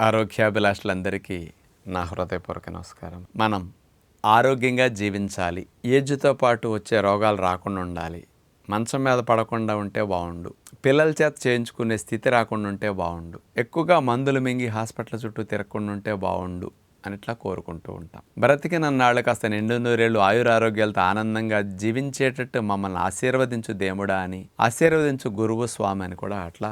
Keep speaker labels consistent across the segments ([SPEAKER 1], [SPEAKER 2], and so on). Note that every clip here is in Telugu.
[SPEAKER 1] ఆరోగ్యాభిలాషులందరికీ నా హృదయపూర్వక నమస్కారం. మనం ఆరోగ్యంగా జీవించాలి ఏజ్తో పాటు వచ్చే రోగాలు రాకుండా ఉండాలి మంచం మీద పడకుండా ఉంటే బాగుండు పిల్లల చేత చేయించుకునే స్థితి రాకుండా ఉంటే బాగుండు ఎక్కువగా మందులు మింగి హాస్పిటల్ చుట్టూ తిరగకుండా ఉంటే బాగుండు అని ఇట్లా కోరుకుంటూ ఉంటాం. బ్రతికిన నాళ్ళు కాస్త నిండు నూరేళ్ళు ఆయురారోగ్యాలతో ఆనందంగా జీవించేటట్టు మమ్మల్ని ఆశీర్వదించు దేవుడా అని ఆశీర్వదించు గురువు స్వామి అని కూడా అట్లా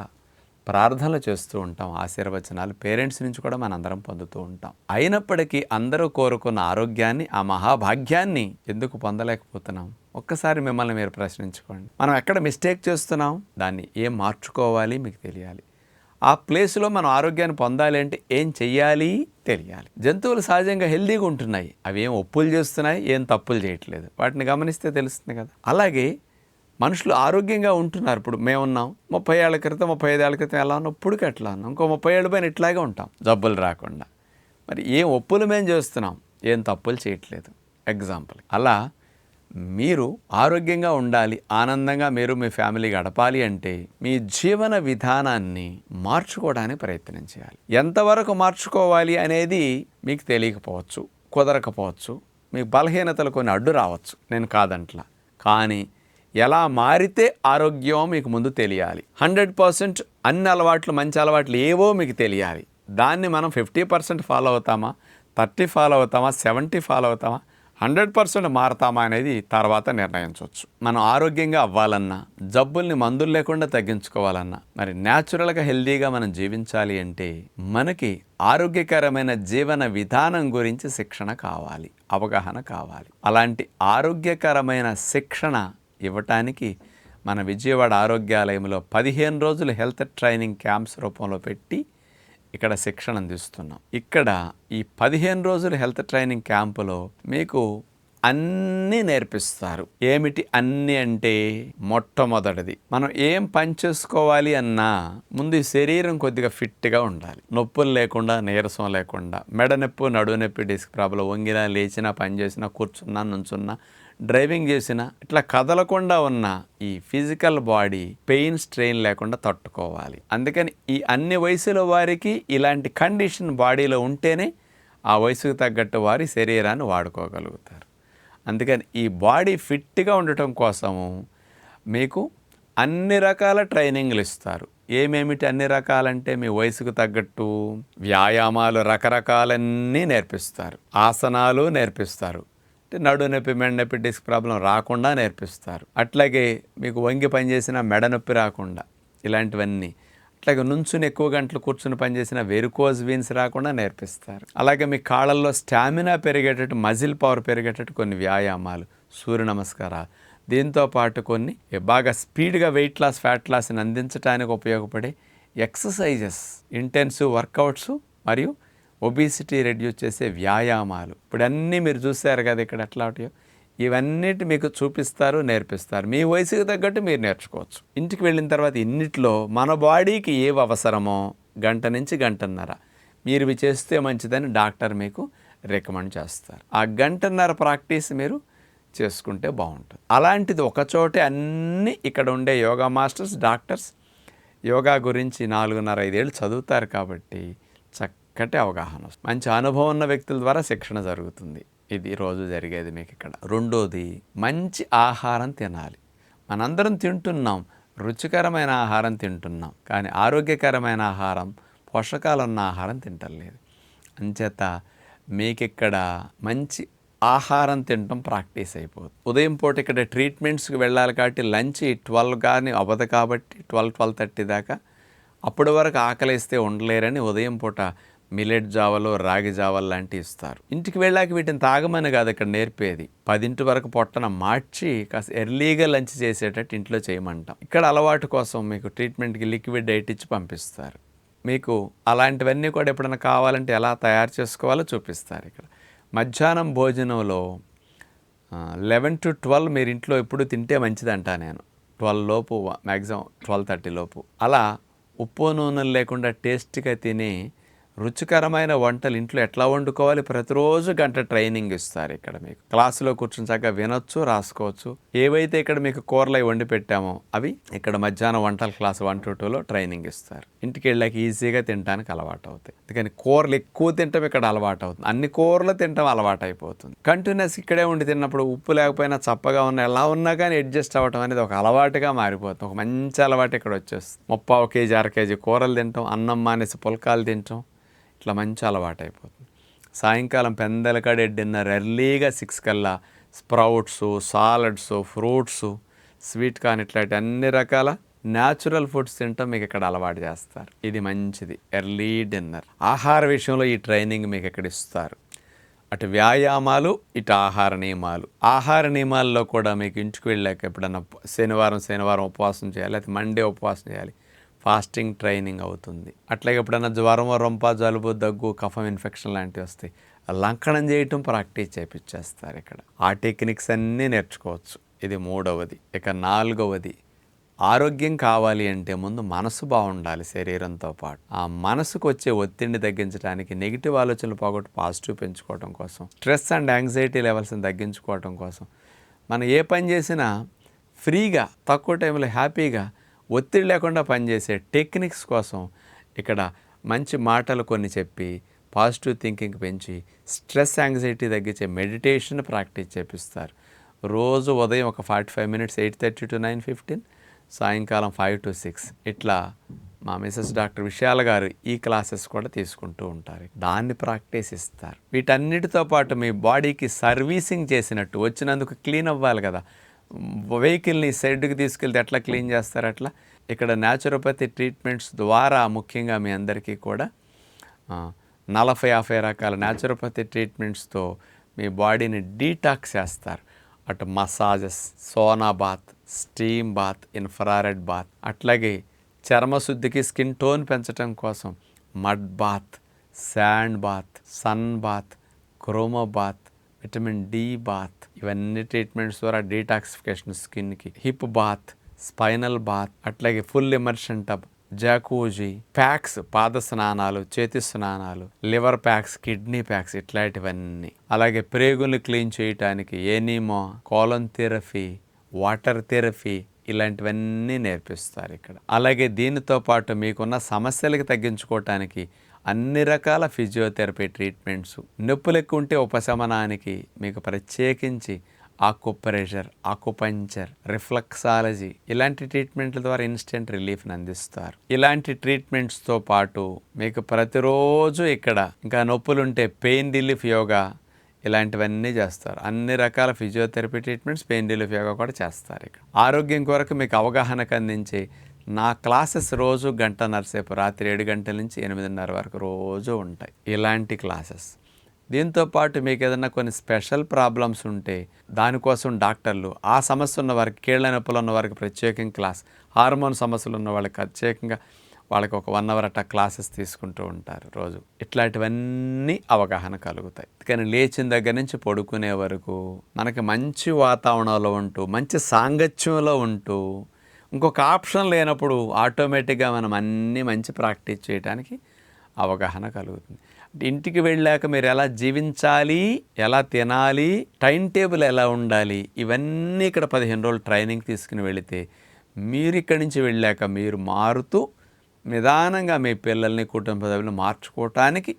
[SPEAKER 1] ప్రార్థనలు చేస్తూ ఉంటాం ఆశీర్వచనాలు పేరెంట్స్ నుంచి కూడా మనందరం పొందుతూ ఉంటాం. అయినప్పటికీ అందరూ కోరుకున్న ఆరోగ్యాన్ని ఆ మహాభాగ్యాన్ని ఎందుకు పొందలేకపోతున్నాం? ఒక్కసారి మిమ్మల్ని మీరు ప్రశ్నించుకోండి. మనం ఎక్కడ మిస్టేక్ చేస్తున్నాం? దాన్ని ఏం మార్చుకోవాలి మీకు తెలియాలి. ఆ ప్లేస్లో మనం ఆరోగ్యాన్ని పొందాలి అంటే ఏం చెయ్యాలి? తెలియాలి. జంతువులు సహజంగా హెల్దీగా ఉంటున్నాయి. అవి ఏం ఒప్పులు చేస్తున్నాయి? ఏం తప్పులు చేయట్లేదు. వాటిని గమనిస్తే తెలుస్తుంది కదా. అలాగే మనుషులు ఆరోగ్యంగా ఉంటున్నారు. ఇప్పుడు మేమున్నాం ముప్పై ఏళ్ళ క్రితం ముప్పై ఐదు ఏళ్ళ క్రితం ఎలా ఉన్నాం? ఇప్పుడుకి ఎట్లా ఉన్నాం? ఇంకో ముప్పై ఏళ్ళ పైన ఇట్లాగే ఉంటాం. జబ్బులు రాకుండా. మరి ఏం ఒప్పులు మేము చేస్తున్నాం? ఏం తప్పులు చేయట్లేదు. ఎగ్జాంపుల్ అలా మీరు ఆరోగ్యంగా ఉండాలి ఆనందంగా మీరు మీ ఫ్యామిలీ గడపాలి అంటే మీ జీవన విధానాన్ని మార్చుకోవడానికి ప్రయత్నం చేయాలి. ఎంతవరకు మార్చుకోవాలి అనేది మీకు తెలియకపోవచ్చు కుదరకపోవచ్చు మీ బలహీనతలు కొన్ని అడ్డు రావచ్చు. నేను కాదంట్లా. కానీ ఎలా మారితే ఆరోగ్యం మీకు ముందు తెలియాలి. హండ్రెడ్ పర్సెంట్ అన్ని అలవాట్లు మంచి అలవాట్లు ఏవో మీకు తెలియాలి. దాన్ని మనం ఫిఫ్టీ పర్సెంట్ ఫాలో అవుతామా? థర్టీ ఫాలో అవుతామా? సెవెంటీ ఫాలో అవుతామా? హండ్రెడ్ పర్సెంట్ మారతామా అనేది తర్వాత నిర్ణయించవచ్చు. మనం ఆరోగ్యంగా అవ్వాలన్నా జబ్బుల్ని మందులు లేకుండా తగ్గించుకోవాలన్నా మరి న్యాచురల్గా హెల్దీగా మనం జీవించాలి అంటే మనకి ఆరోగ్యకరమైన జీవన విధానం గురించి శిక్షణ కావాలి అవగాహన కావాలి. అలాంటి ఆరోగ్యకరమైన శిక్షణ ఇవ్వటానికి మన విజయవాడ ఆరోగ్యాలయంలో పదిహేను రోజులు హెల్త్ ట్రైనింగ్ క్యాంప్స్ రూపంలో పెట్టి ఇక్కడ శిక్షణ అందిస్తున్నాం. ఇక్కడ ఈ పదిహేను రోజుల హెల్త్ ట్రైనింగ్ క్యాంపులో మీకు అన్నీ నేర్పిస్తారు. ఏమిటి అన్నీ అంటే మొట్టమొదటిది మనం ఏం పని చేసుకోవాలి అన్నా ముందు ఈ శరీరం కొద్దిగా ఫిట్గా ఉండాలి. నొప్పులు లేకుండా నీరసం లేకుండా మెడ నొప్పి నడువు నొప్పి డిస్క్ ప్రాబ్లం వంగినా లేచినా పని చేసినా కూర్చున్నా నుంచున్నా డ్రైవింగ్ చేసిన ఇట్లా కదలకుండా ఉన్న ఈ ఫిజికల్ బాడీ పెయిన్ స్ట్రెయిన్ లేకుండా తట్టుకోవాలి. అందుకని ఈ అన్ని వయసుల వారికి ఇలాంటి కండిషన్ బాడీలో ఉంటేనే ఆ వయసుకు తగ్గట్టు వారి శరీరాన్ని వాడుకోగలుగుతారు. అందుకని ఈ బాడీ ఫిట్గా ఉండటం కోసము మీకు అన్ని రకాల ట్రైనింగ్లు ఇస్తారు. ఏమేమిటి అన్ని రకాలంటే మీ వయసుకు తగ్గట్టు వ్యాయామాలు రకరకాలన్నీ నేర్పిస్తారు. ఆసనాలు నేర్పిస్తారు. అంటే నడు నొప్పి మెడ నొప్పి డిస్క్ ప్రాబ్లం రాకుండా నేర్పిస్తారు. అట్లాగే మీకు వంగి పనిచేసిన మెడ నొప్పి రాకుండా ఇలాంటివన్నీ. అట్లాగే నుంచుని ఎక్కువ గంటలు కూర్చుని పనిచేసిన వెరుకోజ్ వీన్స్ రాకుండా నేర్పిస్తారు. అలాగే మీ కాళ్ళల్లో స్టామినా పెరిగేటట్టు మజిల్ పవర్ పెరిగేటట్టు కొన్ని వ్యాయామాలు. సూర్య నమస్కారాలు. దీంతో పాటు కొన్ని బాగా స్పీడ్గా వెయిట్ లాస్ ఫ్యాట్ లాస్ని అందించడానికి ఉపయోగపడే ఎక్సర్సైజెస్ ఇంటెన్సివ్ వర్కౌట్స్ మరియు ఒబిసిటీ రెడ్యూస్ చేసే వ్యాయామాలు. ఇప్పుడు అన్నీ మీరు చూశారు కదా ఇక్కడ ఎట్లా ఇవన్నిటి మీకు చూపిస్తారు నేర్పిస్తారు. మీ వయసుకు తగ్గట్టు మీరు నేర్చుకోవచ్చు. ఇంటికి వెళ్ళిన తర్వాత ఇన్నిట్లో మన బాడీకి ఏవి అవసరమో గంట నుంచి గంటన్నర. మీరు ఇవి చేస్తే మంచిదని డాక్టర్ మీకు రికమెండ్ చేస్తారు. ఆ గంటన్నర ప్రాక్టీస్ మీరు చేసుకుంటే బాగుంటుంది. అలాంటిది ఒకచోటే అన్నీ ఇక్కడ ఉండే యోగా మాస్టర్స్ డాక్టర్స్ యోగా గురించి నాలుగున్నర ఐదేళ్ళు చదువుతారు కాబట్టి చక్కటి అవగాహన వస్తుంది. మంచి అనుభవం ఉన్న వ్యక్తుల ద్వారా శిక్షణ జరుగుతుంది. ఇది రోజు జరిగేది మీకు ఇక్కడ. రెండోది మంచి ఆహారం తినాలి. మనందరం తింటున్నాం. రుచికరమైన ఆహారం తింటున్నాం. కానీ ఆరోగ్యకరమైన ఆహారం పోషకాలు ఉన్న ఆహారం తింటలేదు అంచేత మీకు ఇక్కడ మంచి ఆహారం తినడం ప్రాక్టీస్ అయిపోతుంది ఉదయం పూట ఇక్కడ ట్రీట్మెంట్స్కి వెళ్ళాలి కాబట్టి లంచ్ ట్వెల్వ్ కానీ అవ్వదు కాబట్టి ట్వెల్వ్ ట్వెల్వ్ థర్టీ దాకా అప్పటి వరకు ఆకలిస్తే ఉండలేరని ఉదయం పూట మిలెట్ జావలు రాగి జావలు లాంటివి ఇస్తారు. ఇంటికి వెళ్ళాక వీటిని తాగమని కాదు ఇక్కడ నేర్పేది. పదింటి వరకు పొట్టన మార్చి కాస్త ఎర్లీగా లంచ్ చేసేటట్టు ఇంట్లో చేయమంటాం. ఇక్కడ అలవాటు కోసం మీకు ట్రీట్మెంట్కి లిక్విడ్ డైట్ ఇచ్చి పంపిస్తారు. మీకు అలాంటివన్నీ కూడా ఎప్పుడైనా కావాలంటే ఎలా తయారు చేసుకోవాలో చూపిస్తారు ఇక్కడ. మధ్యాహ్నం భోజనంలో లెవెన్ టు ట్వెల్వ్ మీరు ఇంట్లో ఎప్పుడు తింటే మంచిదంటా నేను. ట్వెల్వ్ లోపు మ్యాక్సిమం ట్వెల్వ్ థర్టీ లోపు. అలా ఉప్పు నూనెలు లేకుండా టేస్ట్గా తిని రుచికరమైన వంటలు ఇంట్లో ఎట్లా వండుకోవాలి? ప్రతిరోజు గంట ట్రైనింగ్ ఇస్తారు ఇక్కడ మీకు. క్లాసులో కూర్చుని చక్కగా వినొచ్చు రాసుకోవచ్చు. ఏవైతే ఇక్కడ మీకు కూరలు అవి వండి పెట్టామో అవి ఇక్కడ మధ్యాహ్నం వంటల క్లాస్ వన్ టు టూలో ట్రైనింగ్ ఇస్తారు. ఇంటికి వెళ్ళాక ఈజీగా తినడానికి అలవాటు అవుతాయి. అందుకని కూరలు ఎక్కువ తింటాం ఇక్కడ అలవాటు అవుతుంది. అన్ని కూరలు తినటం అలవాటు అయిపోతుంది. కంటిన్యూస్ ఇక్కడే ఉండి తిన్నప్పుడు ఉప్పు లేకపోయినా చప్పగా ఉన్నా ఎలా ఉన్నా కానీ అడ్జస్ట్ అవ్వటం అనేది ఒక అలవాటుగా మారిపోతుంది. ఒక మంచి అలవాటు ఇక్కడ వచ్చేస్తుంది. ముప్పావు కేజీ అర కేజీ కూరలు తింటాం అన్నం మానేసి పుల్కాలు తింటాం. ఇట్లా మంచి అలవాటు అయిపోతుంది సాయంకాలం పెందలకాడే డిన్నర్ ఎర్లీగా సిక్స్ కల్లా sprouts salads fruits sweet corn ఇట్లాంటి అన్ని రకాల న్యాచురల్ ఫుడ్స్ తింటాం మీకు ఇక్కడ అలవాటు చేస్తారు. ఇది మంచిది. Early dinner. ఆహార విషయంలో ఈ ట్రైనింగ్ మీకు ఇక్కడ ఇస్తారు అటు వ్యాయామాలు ఇటు ఆహార నియమాలు. ఆహార నియమాల్లో కూడా మీకు ఇంటికి వెళ్ళాక ఎప్పుడన్నా శనివారం శనివారం ఉపవాసం చేయాలి లేకపోతే మండే ఉపవాసం చేయాలి. ఫాస్టింగ్ ట్రైనింగ్ అవుతుంది. అట్లాగే ఎప్పుడైనా జ్వరం రొంప జలుబు దగ్గు కఫం ఇన్ఫెక్షన్ లాంటివి వస్తాయి లంకనం చేయటం ప్రాక్టీస్ చేపించేస్తారు ఇక్కడ. ఆ టెక్నిక్స్ అన్నీ నేర్చుకోవచ్చు. ఇది మూడవది. ఇక నాలుగవది. ఆరోగ్యం కావాలి అంటే ముందు మనసు బాగుండాలి శరీరంతో పాటు. ఆ మనసుకు వచ్చే ఒత్తిడిని తగ్గించడానికి నెగిటివ్ ఆలోచనలు పోగొట్టు పాజిటివ్ పెంచుకోవడం కోసం స్ట్రెస్ అండ్ యాంగ్జైటీ లెవెల్స్ని తగ్గించుకోవడం కోసం మనం ఏ పని చేసినా ఫ్రీగా తక్కువ టైంలో హ్యాపీగా ఒత్తిడి లేకుండా పనిచేసే టెక్నిక్స్ కోసం ఇక్కడ మంచి మాటలు కొన్ని చెప్పి పాజిటివ్ థింకింగ్ పెంచి స్ట్రెస్ యాంగ్జైటీ తగ్గించే మెడిటేషన్ ప్రాక్టీస్ చేపిస్తారు. రోజు ఉదయం ఒక forty five minutes eight thirty to nine fifteen సాయంకాలం ఫైవ్ టు సిక్స్. ఇట్లా మా మిసెస్ డాక్టర్ విశాల గారు ఈ క్లాసెస్ కూడా తీసుకుంటూ ఉంటారు. దాన్ని ప్రాక్టీస్ ఇస్తారు. వీటన్నిటితో పాటు మీ బాడీకి సర్వీసింగ్ చేసినట్టు వచ్చినందుకు క్లీన్ అవ్వాలి కదా. వెహికల్ని సైడ్కి తీసుకెళ్తే ఎట్లా క్లీన్ చేస్తారు అట్లా? ఇక్కడ న్యాచురోపతి ట్రీట్మెంట్స్ ద్వారా ముఖ్యంగా మీ అందరికీ కూడా నలభై యాభై రకాల న్యాచురోపతి ట్రీట్మెంట్స్తో మీ బాడీని డీటాక్స్ చేస్తారు. అటు massages sauna bath steam bath infrared bath అట్లాగే చర్మశుద్ధికి స్కిన్ టోన్ పెంచడం కోసం mud bath sand bath sun bath chromo bath vitamin D bath. ఇవన్నీ ట్రీట్మెంట్స్ ద్వారా డీటాక్సిఫికేషన్ స్కిన్కి. హిప్ బాత్ స్పైనల్ బాత్ అట్లాగే full immersion tub jacuzzi packs పాద స్నానాలు చేతి స్నానాలు లివర్ ప్యాక్స్ కిడ్నీ ప్యాక్స్ ఇట్లాంటివన్నీ. అలాగే ప్రేగులు క్లీన్ చేయటానికి enema colon therapy water therapy ఇలాంటివన్నీ నేర్పిస్తారు ఇక్కడ. అలాగే దీనితో పాటు మీకున్న సమస్యలకి తగ్గించుకోవటానికి అన్ని రకాల ఫిజియోథెరపీ ట్రీట్మెంట్స్. నొప్పులు ఎక్కువ ఉంటే ఉపశమనానికి మీకు ప్రత్యేకించి ఆకుప్రెషర్ ఆకుపంచర్ రిఫ్లక్సాలజీ ఇలాంటి ట్రీట్మెంట్ల ద్వారా ఇన్స్టెంట్ రిలీఫ్ని అందిస్తారు. ఇలాంటి ట్రీట్మెంట్స్తో పాటు మీకు ప్రతిరోజు ఇక్కడ ఇంకా నొప్పులుంటే పెయిన్ రిలీఫ్ యోగా ఇలాంటివన్నీ చేస్తారు. అన్ని రకాల physiotherapy treatments pain relief yoga కూడా చేస్తారు ఇక్కడ. ఆరోగ్యం కొరకు మీకు అవగాహనకు అందించి నా క్లాసెస్ రోజు గంట సేపు రాత్రి ఏడు గంటల నుంచి ఎనిమిదిన్నర వరకు రోజు ఉంటాయి ఇలాంటి క్లాసెస్. దీంతో పాటు మీకు ఏదైనా కొన్ని స్పెషల్ ప్రాబ్లమ్స్ ఉంటే దానికోసం డాక్టర్లు ఆ సమస్య ఉన్న వారికి కీళ్ళ నొప్పులు ఉన్న వారికి ప్రత్యేకంగా క్లాస్ హార్మోన్ సమస్యలు ఉన్న వాళ్ళకి ప్రత్యేకంగా వాళ్ళకి ఒక వన్ అవర్ అట్లా క్లాసెస్ తీసుకుంటూ ఉంటారు రోజు. ఇట్లాంటివన్నీ అవగాహన కలుగుతాయి. కానీ లేచిన దగ్గర నుంచి పడుకునే వరకు మనకి మంచి వాతావరణంలో ఉంటూ మంచి సాంగత్యంలో ఉంటూ ఇంకొక ఆప్షన్ లేనప్పుడు ఆటోమేటిక్గా మనం అన్నీ మంచి ప్రాక్టీస్ చేయడానికి అవగాహన కలుగుతుంది. ఇంటికి వెళ్ళాక మీరు ఎలా జీవించాలి ఎలా తినాలి టైం టేబుల్ ఎలా ఉండాలి ఇవన్నీ ఇక్కడ పదిహేను రోజులు ట్రైనింగ్ తీసుకుని వెళితే మీరు ఇక్కడి నుంచి వెళ్ళాక మీరు మారుతూ నిదానంగా మీ పిల్లల్ని కుటుంబ సభ్యులను మార్చుకోవటానికి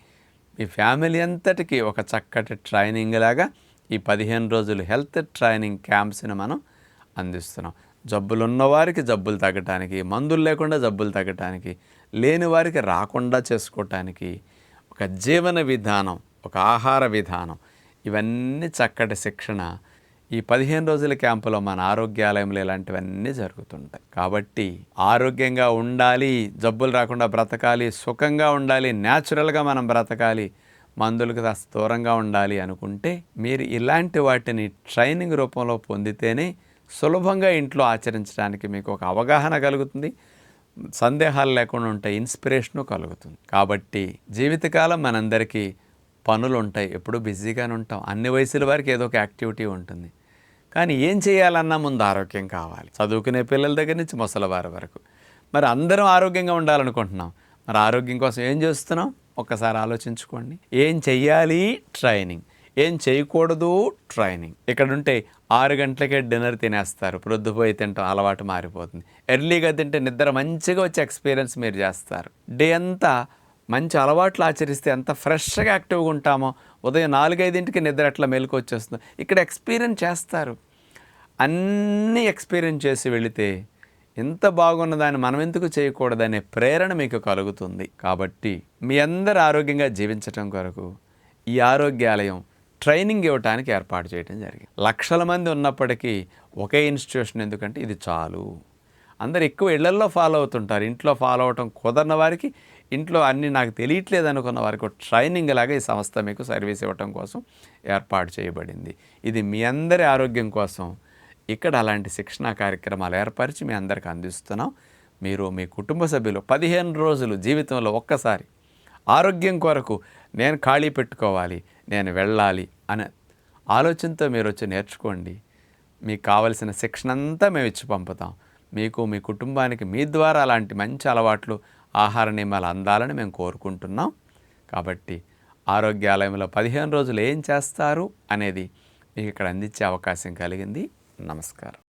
[SPEAKER 1] మీ ఫ్యామిలీ అంతటికి ఒక చక్కటి ట్రైనింగ్ లాగా ఈ పదిహేను రోజులు హెల్త్ ట్రైనింగ్ క్యాంప్స్ని మనం అందిస్తున్నాం. జబ్బులున్నవారికి జబ్బులు తగ్గటానికి మందులు లేకుండా జబ్బులు తగ్గటానికి లేని వారికి రాకుండా చేసుకోవటానికి ఒక జీవన విధానం ఒక ఆహార విధానం ఇవన్నీ చక్కటి శిక్షణ ఈ పదిహేను రోజుల క్యాంపులో మన ఆరోగ్యాలయంలో ఇలాంటివన్నీ జరుగుతుంటాయి. కాబట్టి ఆరోగ్యంగా ఉండాలి జబ్బులు రాకుండా బ్రతకాలి సుఖంగా ఉండాలి న్యాచురల్గా మనం బ్రతకాలి మందులకు దూరంగా ఉండాలి అనుకుంటే మీరు ఇలాంటి వాటిని ట్రైనింగ్ రూపంలో పొందితేనే సులభంగా ఇంట్లో ఆచరించడానికి మీకు ఒక అవగాహన కలుగుతుంది. సందేహాలు లేకుండా ఉంటాయి ఇన్స్పిరేషను కలుగుతుంది. కాబట్టి జీవితకాలం మనందరికీ పనులు ఉంటాయి ఎప్పుడూ బిజీగానే ఉంటాం. అన్ని వయసుల వారికి ఏదో ఒక యాక్టివిటీ ఉంటుంది. కానీ ఏం చేయాలన్నా ముందు ఆరోగ్యం కావాలి. చదువుకునే పిల్లల దగ్గర నుంచి ముసలివారి వరకు. మరి అందరం ఆరోగ్యంగా ఉండాలనుకుంటున్నాం. మరి ఆరోగ్యం కోసం ఏం చేస్తున్నాం? ఒక్కసారి ఆలోచించుకోండి. ఏం చెయ్యాలి? ట్రైనింగ్. ఏం చేయకూడదు? ట్రైనింగ్ ఇక్కడ ఉంటే ఆరు గంటలకే డిన్నర్ తినేస్తారు. ప్రొద్దుపోయి తింటాం అలవాటు మారిపోతుంది. ఎర్లీగా తింటే నిద్ర మంచిగా వచ్చే ఎక్స్పీరియన్స్ మీరు చేస్తారు. డే అంతా మంచి అలవాట్లు ఆచరిస్తే ఎంత ఫ్రెష్గా యాక్టివ్గా ఉంటామో ఉదయం నాలుగైదింటికి నిద్ర ఎట్లా మెలకు వచ్చేస్తుందో ఇక్కడ ఎక్స్పీరియన్స్ చేస్తారు. అన్నీ ఎక్స్పీరియన్స్ చేసి వెళితే ఎంత బాగున్న దాన్ని మనం ఎందుకు చేయకూడదనే ప్రేరణ మీకు కలుగుతుంది. కాబట్టి మీ అందరు ఆరోగ్యంగా జీవించటం కొరకు ఈ ఆరోగ్యాలయం ట్రైనింగ్ ఇవ్వటానికి ఏర్పాటు చేయడం జరిగింది. లక్షల మంది ఉన్నప్పటికీ ఒకే ఇన్స్టిట్యూషన్ ఎందుకంటే ఇది చాలు. అందరు ఎక్కువ ఇళ్ళల్లో ఫాలో అవుతుంటారు. ఇంట్లో ఫాలో అవటం కుదరని వారికి ఇంట్లో అన్నీ నాకు తెలియట్లేదు అనుకున్న వారికి ఒక ట్రైనింగ్ లాగా ఈ సంస్థ మీకు సర్వీస్ ఇవ్వటం కోసం ఏర్పాటు చేయబడింది. ఇది మీ అందరి ఆరోగ్యం కోసం ఇక్కడ అలాంటి శిక్షణా కార్యక్రమాలు ఏర్పరిచి మీ అందరికి అందిస్తున్నాం. మీరు మీ కుటుంబ సభ్యులు పదిహేను రోజులు జీవితంలో ఒక్కసారి ఆరోగ్యం కొరకు నేను ఖాళీ పెట్టుకోవాలి. నేను వెళ్ళాలి అనే ఆలోచనతో మీరు వచ్చి నేర్చుకోండి. మీకు కావలసిన శిక్షణ అంతా మేము ఇచ్చి పంపుతాం. మీకు మీ కుటుంబానికి మీ ద్వారా అలాంటి మంచి అలవాట్లు ఆహార నియమాలు అందాలని మేము కోరుకుంటున్నాం. కాబట్టి ఆరోగ్యాలయంలో పదిహేను రోజులు ఏం చేస్తారు అనేది మీకు ఇక్కడ అందించే అవకాశం కలిగింది. నమస్కారం.